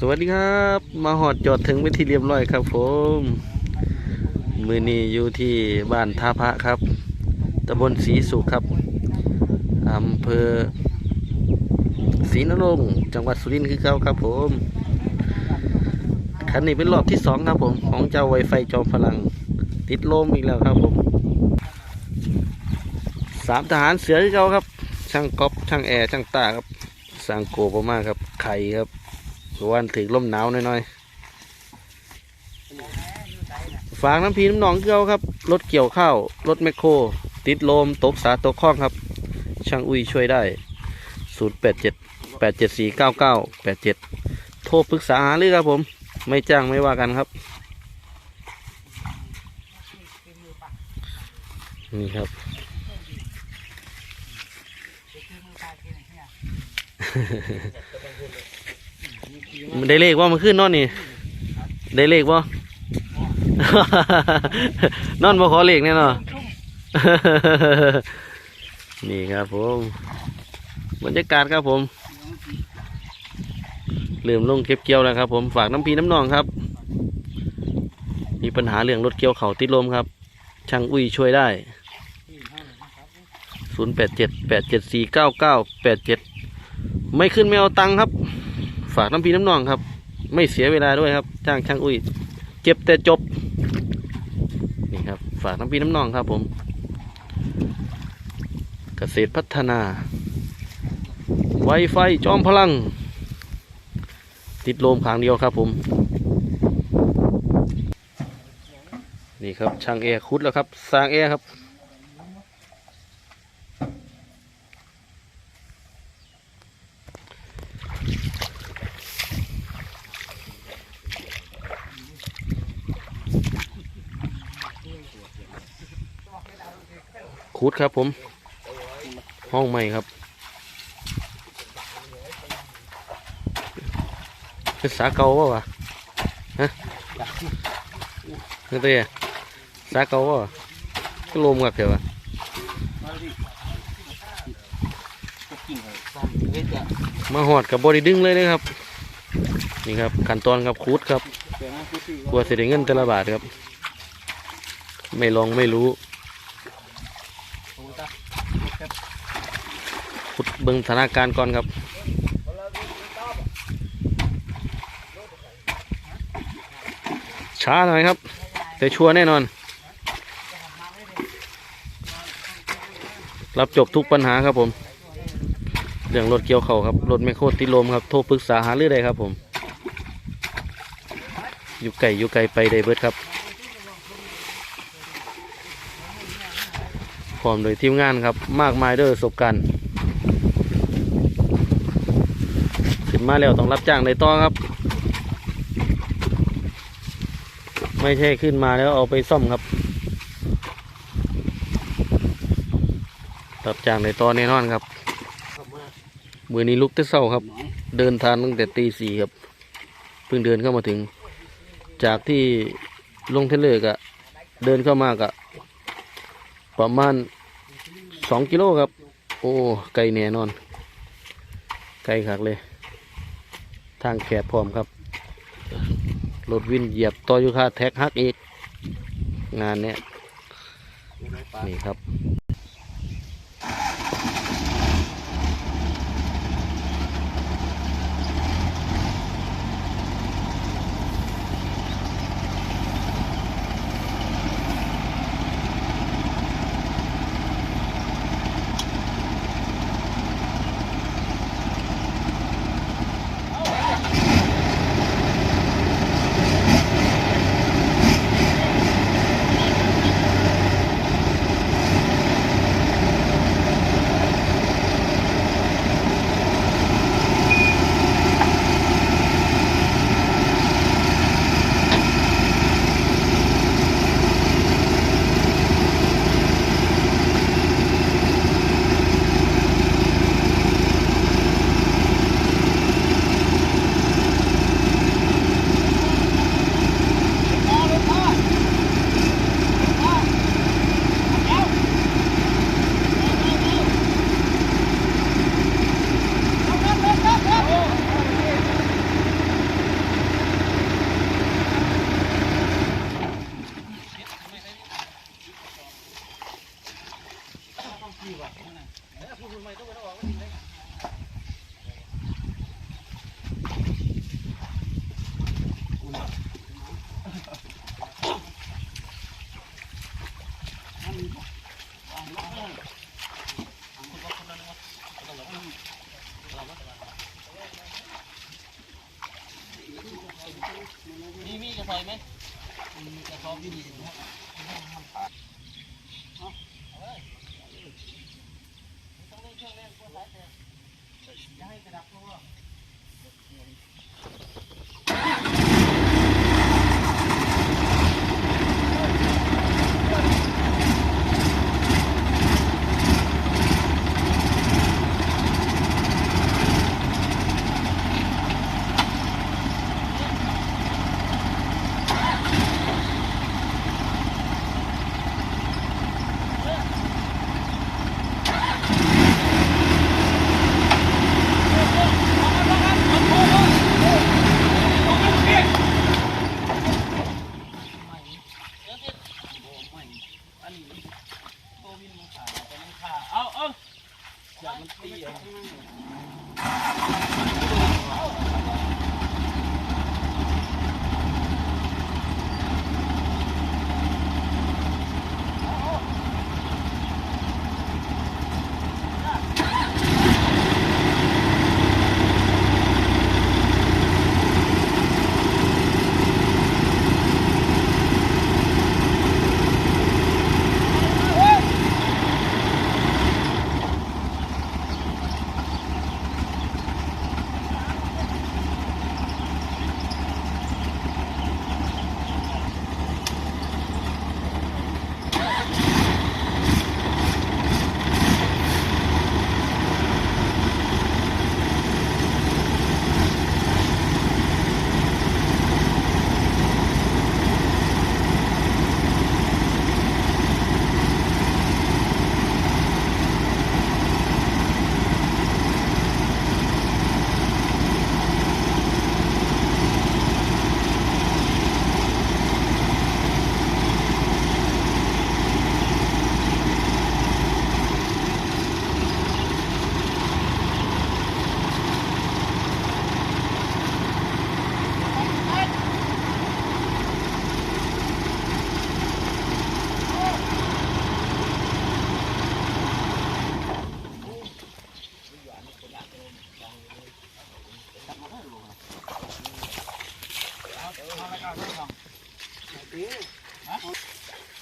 สวัสดีครับ มาหอดจอดถึงไปที่เรียบร้อยครับ ผม มือนี้อยู่ที่บ้านท่าพระครับตำบลศรีสุขครับอำเภอศรีนรงค์จังหวัดสุรินทร์คือเก่าครับ ผมคันนี้เป็นรอบที่สองครับผม ของเจ้าไวไฟจอมพลัง ติดลมอีกแล้วครับผมสามทหารเสือคือเก่าครับ ช่างก๊อปช่างแอร์ช่างตาครับสร้างโกประมาครับไข่ครับ วันถึงลมหนาวหน่อยๆฝากน้ำพีน้ำหนองเกลียวครับ รถเกี่ยวข้าว รถแมคโคร ติดลม ตกสาตกคล้องครับ ช่างอุ้ยช่วยได้ 0 8 7 8 7 4 9 9 8 7 โทรปรึกษาหารือครับผม ไม่จ้างไม่ว่ากันครับ นี่ครับ มันได้เลขว่ามันขึ้นนอนนี่ ได้เลขว่านอนบ่ขอเลขแน่นอน นี่ครับผมบรรยากาศครับผมเริ่มลงเก็บเกี่ยวแล้วครับ ผมฝากน้ำพีน้ำนองครับ มีปัญหาเรื่องรถเกี่ยวเขาติดลมครับ ช่างอุ้ยช่วยได้ 0 8 7 8 7 4 9 9 8 7 ไม่ขึ้นไม่เอาตังค์ครับ ฝากน้ำพีน้ำนองครับ ไม่เสียเวลาด้วยครับจ้างช่างอุ้ยเจ็บแต่จบนี่ครับ ฝากน้ำพีน้ำนองครับ ผม เกษตรพัฒนา ไวไฟจอมพลัง ติดลมขางเดียวครับ ผม นี่ครับช่างแอร์คุดแล้วครับสร้างแอร์ครับ คุดครับผม ห้องใหม่ครับเป็นสาเก่าปะวะฮะนี่เต้สาเก่าปะวะก็ลมกับเดี๋ยววะมาหอดกับบอดี้ดึงเลยนะครับ นี่ครับขั้นตอนครับคูดครับกลัวเสียเงินแต่ละบาทครับ ไม่ลองไม่รู้ ขุดเบิ่งสถานการณ์ก่อนครับช้าหน่อยครับ แต่ชัวร์แน่นอน รับจบทุกปัญหาครับผม เรื่องรถเกี่ยวเข่าครับ รถไม่โคตรติลมครับ โทรปรึกษาหาเรื่องใดครับผม อยู่ไก่อยู่ไก่ไปได้เบิดครับ ร้อมโดยทีมงานครับ มากมายด้วยประสบการณ์ขึ้นมาแล้วต้องรับจ้างในต่อครับ ไม่ใช่ขึ้นมาแล้วเอาไปซ่อมครับ รับจ้างในต่อแน่นอนครับมือนี้ลุกแต่เศร้าครับ เดินทางตั้งแต่ตีสี่ครับ เพิ่งเดินเข้ามาถึง จากที่ลงเทเลอร์กะเดินเข้ามากะประมาณ สองกิโลครับ โอ้ไกลแน่นอน ไกลขักเลย ทางแคบพร้อมครับรถวินเหยียบต่อยุค่าแท็กฮักอีก งานเนี้ยนี่ครับ ไฟไหมจะเขาวิธีนะครับต้องเล่นเครื่องเล่นกลัวสายแตกอย่าให้กระดับตัว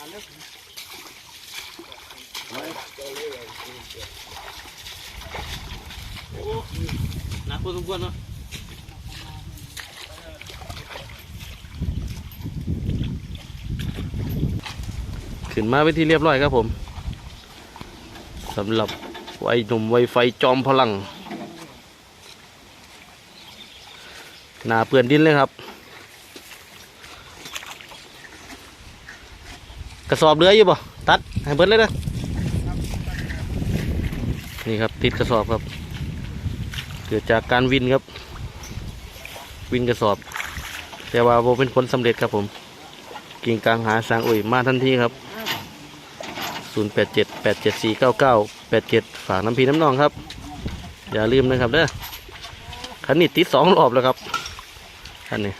นักพอสมควรเนาะขึ้นมาไปที่เรียบร้อยครับผมสำหรับไวหนุ่มไวไฟจอมพลังหนาเปื่อนดินเลยครับ กระสอบเรืออยู่ป่ตัดให้เบิดเลยนะนี่ครับติดกระสอบครับเกิดจากการวินครับ วินกระสอบ แต่ว่าโบเป็นผลสำเร็จครับผม กิ่งกลางหาสางอุ่ยมาทันทีครับ 087 874 99 87 ฝากน้ำพีน้ำนองครับ อย่าลืมนะครับเด้อคันนี้ติดสองรอบแล้วครับคันนี้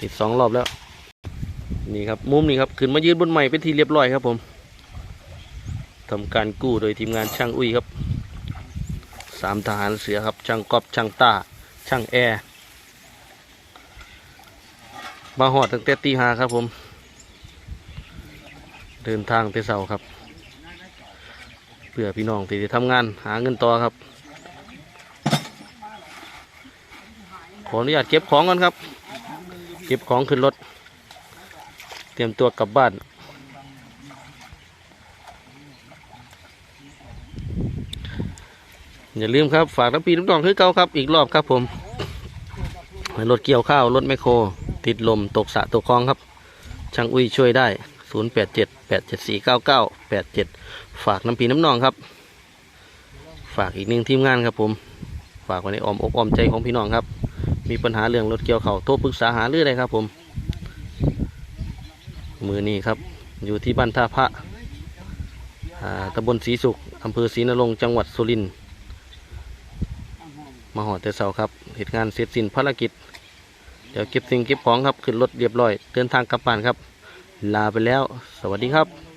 ติดสองรอบแล้ว นี่ครับมุมนี้ครับขึ้นมายืนบนใหม่เป็นทีเรียบร้อยครับ ผมทำการกู้โดยทีมงานช่างอุ้ยครับสามทหารเสือครับ ช่างกอบช่างตาช่างแอร์มาหอดตั้งแต่ตีห้าครับผม เดินทางแต่เสาครับเพื่อพี่น้องที่จะทำงานหาเงินต่อครับ ขออนุญาตเก็บของก่อนครับ เก็บของขึ้นรถ รียมตัวกลับบ้านอย่าลืมครับฝากน้ำปีน้ำดองคือเก่าครับอีกรอบครับผมรถเกี่ยวข้าวรถแมคโคร ติดลมตกสะตกคลองครับ ช่างอุ้ยช่วยได้ 0 8 7 8 7 4 9 9 8 7 ฝากน้ำปีน้ำนองครับ ฝากอีกหนึ่งทีมงานครับผม ฝากไว้ในอ้อมอกอ้อมใจของพี่น้องครับ มีปัญหาเรื่องรถเกี่ยวเขาวโทรปรึกษาหาเรื่องใดครับผม มือนี้ครับ อยู่ที่บ้านท่าพระอ่าตำบลศรีสุขอำเภอศรีนรงค์จังหวัดสุรินทร์มาหอดแต่เสาครับเหตุงานเสร็จสิ้นภารกิจ เดี๋ยวเก็บสิ่งเก็บของครับ ขึ้นรถเรียบร้อย เดินทางกลับบ้านครับ ลาไปแล้ว สวัสดีครับ